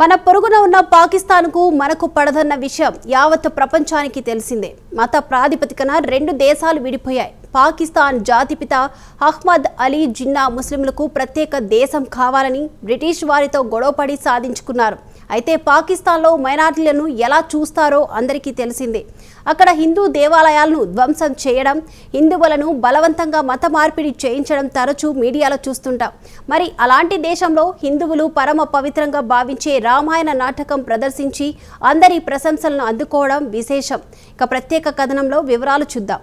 మన పొరుగున ఉన్న పాకిస్తాన్కు మనకు పడదన్న విషయం యావత్ ప్రపంచానికి తెలిసిందే. మత ప్రాతిపదికన రెండు దేశాలు విడిపోయాయి. పాకిస్తాన్ జాతిపిత అహ్మద్ అలీ జిన్నా ముస్లింలకు ప్రత్యేక దేశం కావాలని బ్రిటిష్ వారితో గొడవపడి సాధించుకున్నారు. అయితే పాకిస్తాన్లో మైనార్టీలను ఎలా చూస్తారో అందరికీ తెలిసిందే. అక్కడ హిందూ దేవాలయాలను ధ్వంసం చేయడం హిందువులను బలవంతంగా మత మార్పిడి చేయించడం తరచూ మీడియాలో చూస్తుంటాం. మరి అలాంటి దేశంలో హిందువులు పరమ పవిత్రంగా భావించే రామాయణ నాటకం ప్రదర్శించి అందరి ప్రశంసలను అందుకోవడం విశేషం. ఇక ప్రత్యేక కథనంలో వివరాలు చూద్దాం.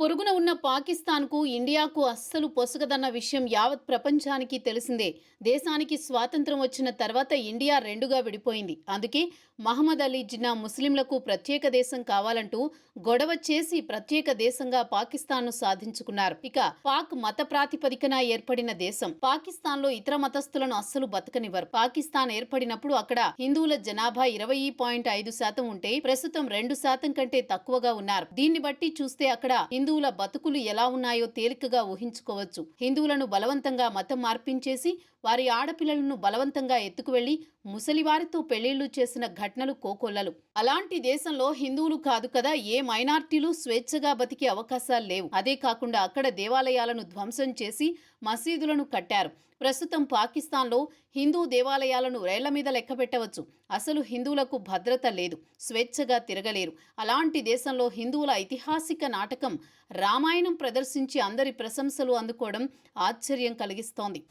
పొరుగున ఉన్న పాకిస్తాన్కు ఇండియాకు అస్సలు పొసగదన్న విషయం యావత్ ప్రపంచానికి తెలిసిందే. దేశానికి స్వాతంత్రం వచ్చిన తర్వాత ఇండియా రెండుగా విడిపోయింది. అందుకే మహమ్మద్ అలీ జిన్నా ముస్లింలకు ప్రత్యేక దేశం కావాలంటూ గొడవ చేసి ప్రత్యేక దేశంగా పాకిస్తాన్ను సాధించుకున్నారు. ఇక పాక్ మత ప్రాతిపదికన ఏర్పడిన దేశం. పాకిస్తాన్లో ఇతర మతస్థులను అస్సలు బతకనివ్వరు. పాకిస్తాన్ ఏర్పడినప్పుడు అక్కడ హిందువుల జనాభా ఇరవై పాయింట్ ఐదు శాతం ఉంటే ప్రస్తుతం రెండు శాతం కంటే తక్కువగా ఉన్నారు. దీన్ని బట్టి చూస్తే అక్కడ హిందువుల బతుకులు ఎలా ఉన్నాయో తేలికగా ఊహించుకోవచ్చు. హిందువులను బలవంతంగా మతం మార్పించేసి వారి ఆడపిల్లలను బలవంతంగా ఎత్తుకువెళ్ళి ముసలివారితో పెళ్ళిళ్ళు చేసిన ఘటనలు కోకొల్లలు. అలాంటి దేశంలో హిందువులు కాదు కదా ఏ మైనార్టీలు స్వేచ్ఛగా బతికే అవకాశాలు లేవు. అదే కాకుండా అక్కడ దేవాలయాలను ధ్వంసం చేసి మసీదులను కట్టారు. ప్రస్తుతం పాకిస్తాన్లో హిందూ దేవాలయాలను రైళ్ళ మీద లెక్కబెట్టవచ్చు అసలు హిందువులకు భద్రత లేదు స్వేచ్ఛగా తిరగలేరు. అలాంటి దేశంలో హిందువుల ఐతిహాసిక నాటకం రామాయణం ప్రదర్శించి అందరి ప్రశంసలు అందుకోవడం ఆశ్చర్యం కలిగిస్తోంది.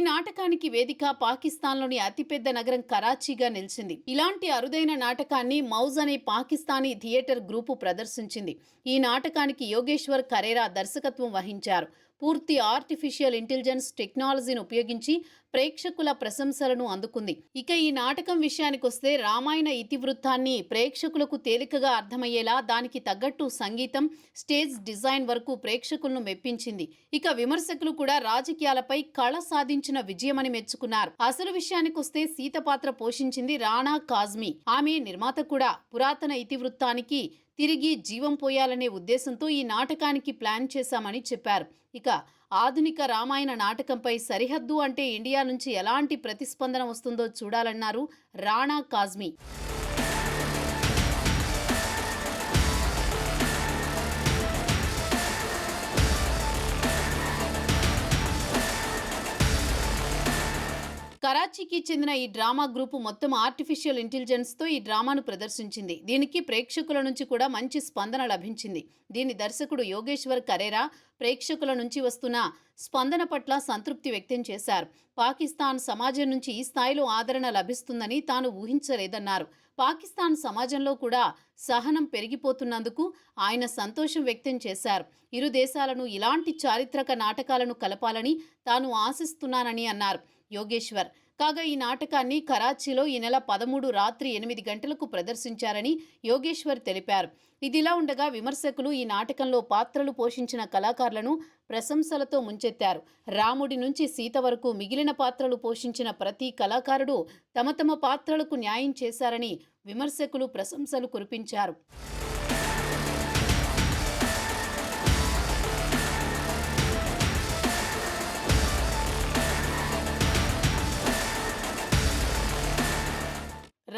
నాటకానికి వేదిక పాకిస్తాన్లోని అతిపెద్ద నగరం కరాచీగా నిలిచింది. ఇలాంటి అరుదైన నాటకాన్ని మౌజ్ అనే పాకిస్తానీ థియేటర్ గ్రూపు ప్రదర్శించింది. ఈ నాటకానికి యోగేశ్వర్ కరేరా దర్శకత్వం వహించారు. పూర్తి ఆర్టిఫిషియల్ ఇంటెలిజెన్స్ టెక్నాలజీని ఉపయోగించి ప్రేక్షకుల ప్రశంసలను అందుకుంది. ఇక ఈ నాటకం విషయానికొస్తే రామాయణ ఇతివృత్తాన్ని ప్రేక్షకులకు తేలికగా అర్థమయ్యేలా దానికి తగ్గట్టు సంగీతం స్టేజ్ డిజైన్ వరకు ప్రేక్షకులను మెప్పించింది. ఇక విమర్శకులు కూడా రాజకీయాలపై కళ సాధించిన విజయమని మెచ్చుకున్నారు. అసలు విషయానికొస్తే సీత పాత్ర పోషించింది రాణా కాజ్మీ. ఆమె నిర్మాత కూడా పురాతన ఇతివృత్తానికి తిరిగి జీవం పోయాలనే ఉద్దేశంతో ఈ నాటకానికి ప్లాన్ చేశామని చెప్పారు. ఇక ఆధునిక రామాయణ నాటకంపై సరిహద్దు అంటే ఇండియా నుంచి ఎలాంటి ప్రతిస్పందన వస్తుందో చూడాలన్నారు రాణా కాజ్మీ. కరాచీకి చెందిన ఈ డ్రామా గ్రూపు మొత్తం ఆర్టిఫిషియల్ ఇంటెలిజెన్స్తో ఈ డ్రామాను ప్రదర్శించింది. దీనికి ప్రేక్షకుల నుంచి కూడా మంచి స్పందన లభించింది. దీని దర్శకుడు యోగేశ్వర్ కరేరా ప్రేక్షకుల నుంచి వస్తున్న స్పందన పట్ల సంతృప్తి వ్యక్తం చేశారు. పాకిస్తాన్ సమాజం నుంచి ఈ స్థాయిలో ఆదరణ లభిస్తుందని తాను ఊహించలేదన్నారు. పాకిస్తాన్ సమాజంలో కూడా సహనం పెరిగిపోతున్నందుకు ఆయన సంతోషం వ్యక్తం చేశారు. ఇరు దేశాలను ఇలాంటి చారిత్రక నాటకాలను కలపాలని తాను ఆశిస్తున్నానని అన్నారు యోగేశ్వర్. కాగా ఈ నాటకాన్ని కరాచీలో ఈ నెల పదమూడు రాత్రి ఎనిమిది గంటలకు ప్రదర్శించారని యోగేశ్వర్ తెలిపారు. ఇదిలా ఉండగా విమర్శకులు ఈ నాటకంలో పాత్రలు పోషించిన కళాకారులను ప్రశంసలతో ముంచెత్తారు. రాముడి నుంచి సీత వరకు మిగిలిన పాత్రలు పోషించిన ప్రతి కళాకారుడు తమ తమ పాత్రలకు న్యాయం చేశారని విమర్శకులు ప్రశంసలు కురిపించారు.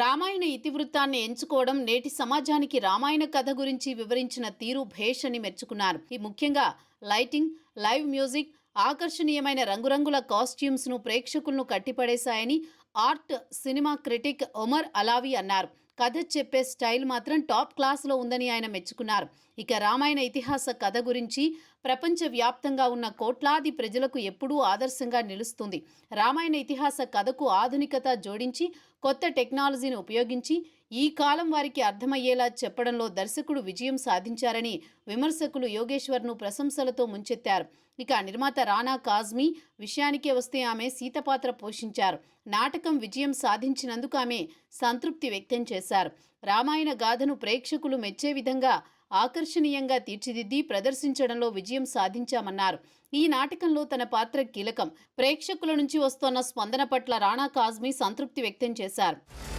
రామాయణ ఇతివృత్తాన్ని ఎంచుకోవడం నేటి సమాజానికి రామాయణ కథ గురించి వివరించిన తీరు భేష్ అని మెచ్చుకున్నారు. ఈ ముఖ్యంగా లైటింగ్ లైవ్ మ్యూజిక్ ఆకర్షణీయమైన రంగురంగుల కాస్ట్యూమ్స్ను ప్రేక్షకులను కట్టిపడేశాయని art cinema critic Omar Alavi అన్నారు. కథ చెప్పే స్టైల్ మాత్రం టాప్ క్లాస్లో ఉందని ఆయన మెచ్చుకున్నారు. ఇక రామాయణ ఇతిహాస కథ గురించి ప్రపంచ వ్యాప్తంగా ఉన్న కోట్లాది ప్రజలకు ఎప్పుడూ ఆదర్శంగా నిలుస్తుంది. రామాయణ ఇతిహాస కథకు ఆధునికత జోడించి కొత్త టెక్నాలజీని ఉపయోగించి ఈ కాలం వారికి అర్థమయ్యేలా చెప్పడంలో దర్శకుడు విజయం సాధించారని విమర్శకులు యోగేశ్వర్ను ప్రశంసలతో ముంచెత్తారు. ఇక నిర్మాత రానా కాజ్మీ విషయానికే వస్తే ఆమె సీత పాత్ర పోషించారు. నాటకం విజయం సాధించినందుకు ఆమె సంతృప్తి వ్యక్తం చేశారు. రామాయణ గాథను ప్రేక్షకులు మెచ్చే విధంగా ఆకర్షణీయంగా తీర్చిదిద్ది ప్రదర్శించడంలో విజయం సాధించామన్నారు. ఈ నాటకంలో తన పాత్ర కీలకం. ప్రేక్షకుల నుంచి వస్తోన్న స్పందన పట్ల రాణా కాజ్మీ సంతృప్తి వ్యక్తం చేశారు.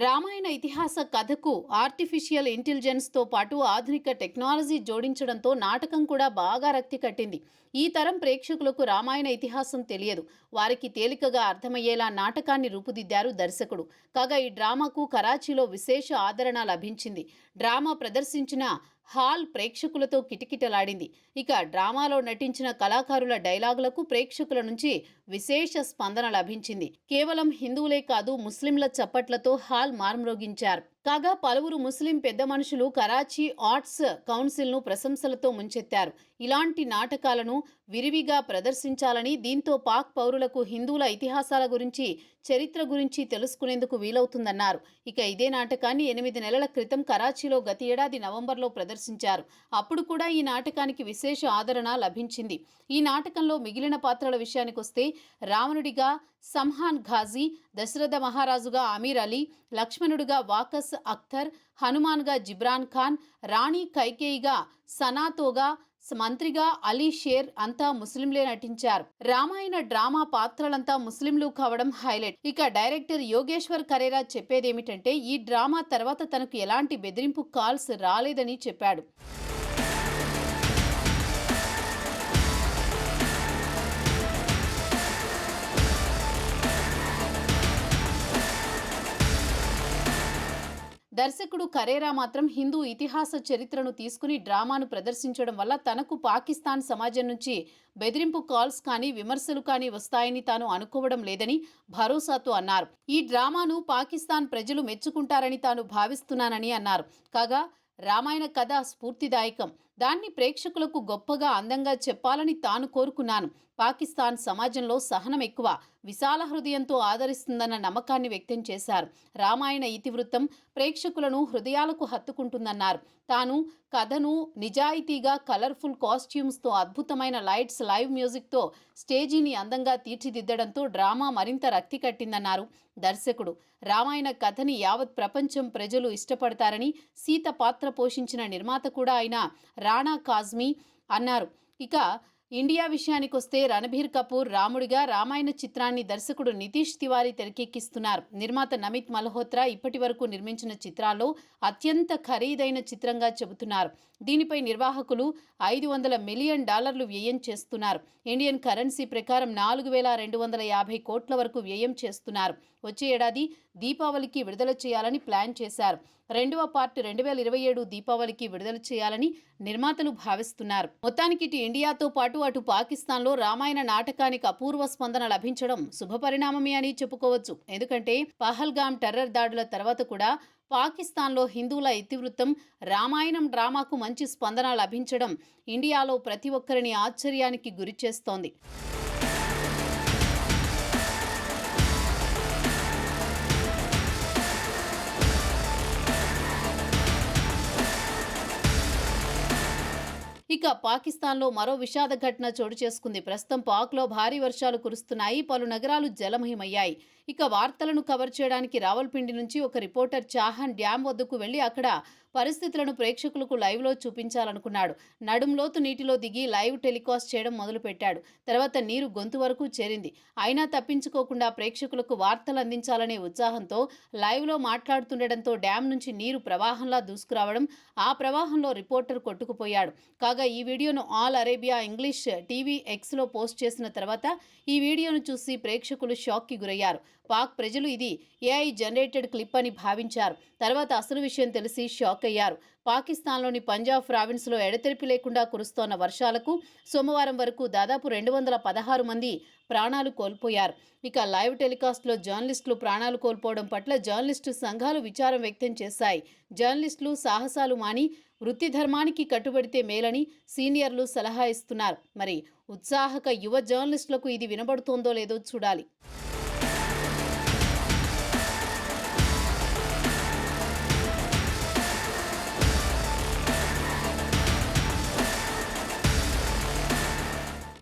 రామాయణ ఇతిహాస కథకు ఆర్టిఫిషియల్ ఇంటెలిజెన్స్తో పాటు ఆధునిక టెక్నాలజీ జోడించడంతో నాటకం కూడా బాగా రక్తి కట్టింది. ఈ తరం ప్రేక్షకులకు రామాయణ ఇతిహాసం తెలియదు. వారికి తేలికగా అర్థమయ్యేలా నాటకాన్ని రూపుదిద్దారు దర్శకుడు. కాగా ఈ డ్రామాకు కరాచీలో విశేష ఆదరణ లభించింది. డ్రామా ప్రదర్శించిన హాల్ ప్రేక్షకులతో కిటకిటలాడింది. ఇక డ్రామాలో నటించిన కళాకారుల డైలాగులకు ప్రేక్షకుల నుంచి విశేష స్పందన లభించింది. కేవలం హిందువులే కాదు ముస్లింల చప్పట్లతో హాల్ మార్మ్రోగించారు కాగా పలువురు ముస్లిం పెద్ద మనుషులు కరాచీ ఆర్ట్స్ కౌన్సిల్ను ప్రశంసలతో ముంచెత్తారు. ఇలాంటి నాటకాలను విరివిగా ప్రదర్శించాలని దీంతో పాక్ పౌరులకు హిందువుల ఇతిహాసాల గురించి చరిత్ర గురించి తెలుసుకునేందుకు వీలవుతుందన్నారు. ఇక ఇదే నాటకాన్ని ఎనిమిది నెలల క్రితం కరాచీలో గత ఏడాది నవంబర్లో ప్రదర్శించారు. అప్పుడు కూడా ఈ నాటకానికి విశేష ఆదరణ లభించింది. ఈ నాటకంలో మిగిలిన పాత్రల విషయానికొస్తే రావణుడిగా సంహాన్ ఘాజీ దశరథ మహారాజుగా అమీర్ అలీ లక్ష్మణుడిగా వాకస్ అఖ్తర్ హనుమాన్గా జిబ్రాన్ ఖాన్ రాణి కైకేయిగా సనాతోగా మంత్రిగా అలీ షేర్ అంతా ముస్లింలే నటించారు. రామాయణ డ్రామా పాత్రలంతా ముస్లింలు కావడం హైలైట్. ఇక డైరెక్టర్ యోగేశ్వర్ కరేరా చెప్పేదేమిటంటే ఈ డ్రామా తర్వాత తనకు ఎలాంటి బెదిరింపు కాల్స్ రాలేదని చెప్పాడు. దర్శకుడు కరేరా మాత్రం హిందూ ఇతిహాస చరిత్రను తీసుకుని డ్రామాను ప్రదర్శించడం వల్ల తనకు పాకిస్తాన్ సమాజం నుంచి బెదిరింపు కాల్స్ కానీ విమర్శలు కానీ వస్తాయని తాను అనుకోవడం లేదని భరోసాతో అన్నారు. ఈ డ్రామాను పాకిస్తాన్ ప్రజలు మెచ్చుకుంటారని తాను భావిస్తున్నానని అన్నారు. కాగా రామాయణ కథ స్ఫూర్తిదాయకం. దాన్ని ప్రేక్షకులకు గొప్పగా అందంగా చెప్పాలని తాను కోరుకున్నాను. పాకిస్తాన్ సమాజంలో సహనం ఎక్కువ విశాల హృదయంతో ఆదరిస్తుందన్న నమ్మకాన్ని వ్యక్తం చేశారు. రామాయణ ఇతివృత్తం ప్రేక్షకులను హృదయాలకు హత్తుకుంటుందన్నారు. తాను కథను నిజాయితీగా కలర్ఫుల్ కాస్ట్యూమ్స్తో అద్భుతమైన లైట్స్ లైవ్ మ్యూజిక్తో స్టేజీని అందంగా తీర్చిదిద్దడంతో డ్రామా మరింత రక్తి కట్టిందన్నారు దర్శకుడు. రామాయణ కథని యావత్ ప్రపంచం ప్రజలు ఇష్టపడతారని సీత పాత్ర పోషించిన నిర్మాత కూడా అయిన రాణా కాజ్మీ అన్నారు. ఇక ఇండియా విషయానికొస్తే రణబీర్ కపూర్ రాముడిగా రామాయణ చిత్రాన్ని దర్శకుడు నితీష్ తివారీ తెరకెక్కిస్తున్నారు. నిర్మాత నమిత్ మల్హోత్రా ఇప్పటి వరకు నిర్మించిన చిత్రాల్లో అత్యంత ఖరీదైన చిత్రంగా చెబుతున్నారు. దీనిపై నిర్వాహకులు ఐదు వందల మిలియన్ డాలర్లు వ్యయం చేస్తున్నారు. ఇండియన్ కరెన్సీ ప్రకారం నాలుగు వేల రెండు వందల యాభై కోట్ల వరకు వ్యయం చేస్తున్నారు. వచ్చే ఏడాది దీపావళికి విడుదల చేయాలని ప్లాన్ చేశారు. రెండవ పార్ట్ రెండు వేల ఇరవై ఏడు దీపావళికి విడుదల చేయాలని నిర్మాతలు భావిస్తున్నారు. మొత్తానికి ఇటు ఇండియాతో పాటు అటు పాకిస్తాన్లో రామాయణ నాటకానికి అపూర్వ స్పందన లభించడం శుభపరిణామమే అని చెప్పుకోవచ్చు. ఎందుకంటే పహల్గామ్ టెర్రర్ దాడుల తర్వాత కూడా పాకిస్తాన్లో హిందువుల ఇతివృత్తం రామాయణం డ్రామాకు మంచి స్పందన లభించడం ఇండియాలో ప్రతి ఒక్కరిని ఆశ్చర్యానికి గురిచేస్తోంది. ఇక పాకిస్తాన్లో మరో విషాద ఘటన చోటు చేసుకుంది. ప్రస్తుతం పాక్లో భారీ వర్షాలు కురుస్తున్నాయి. పలు నగరాలు జలమయమయ్యాయి. ఇక వార్తలను కవర్ చేయడానికి రావల్పిండి నుంచి ఒక రిపోర్టర్ చాహన్ డ్యాం వద్దకు వెళ్ళి అక్కడ పరిస్థితులను ప్రేక్షకులకు లైవ్లో చూపించాలనుకున్నాడు. నడుంలోతు నీటిలో దిగి లైవ్ టెలికాస్ట్ చేయడం మొదలుపెట్టాడు. తర్వాత నీరు గొంతు వరకు చేరింది. అయినా తప్పించుకోకుండా ప్రేక్షకులకు వార్తలు అందించాలనే ఉత్సాహంతో లైవ్లో మాట్లాడుతుండటంతో డ్యాం నుంచి నీరు ప్రవాహంలా దూసుకురావడం ఆ ప్రవాహంలో రిపోర్టర్ కొట్టుకుపోయాడు. కాగా ఈ వీడియోను ఆల్ అరేబియా ఇంగ్లీష్ టీవీ ఎక్స్లో పోస్ట్ చేసిన తర్వాత ఈ వీడియోను చూసి ప్రేక్షకులు షాక్కి గురయ్యారు. పాక్ ప్రజలు ఇది ఏఐ జనరేటెడ్ క్లిప్ అని భావించారు. తర్వాత అసలు విషయం తెలిసి షాక్ అయ్యారు. పాకిస్తాన్లోని పంజాబ్ ప్రావిన్స్లో ఎడతెరిపి లేకుండా కురుస్తోన్న వర్షాలకు సోమవారం వరకు దాదాపు రెండు వందల పదహారు మంది ప్రాణాలు కోల్పోయారు. ఇక లైవ్ టెలికాస్ట్లో జర్నలిస్టులు ప్రాణాలు కోల్పోవడం పట్ల జర్నలిస్టు సంఘాలు విచారం వ్యక్తం చేశాయి. జర్నలిస్టులు సాహసాలు మాని వృత్తి ధర్మానికి కట్టుబడితే మేలని సీనియర్లు సలహా ఇస్తున్నారు. మరి ఉత్సాహక యువ జర్నలిస్టులకు ఇది వినబడుతోందో లేదో చూడాలి.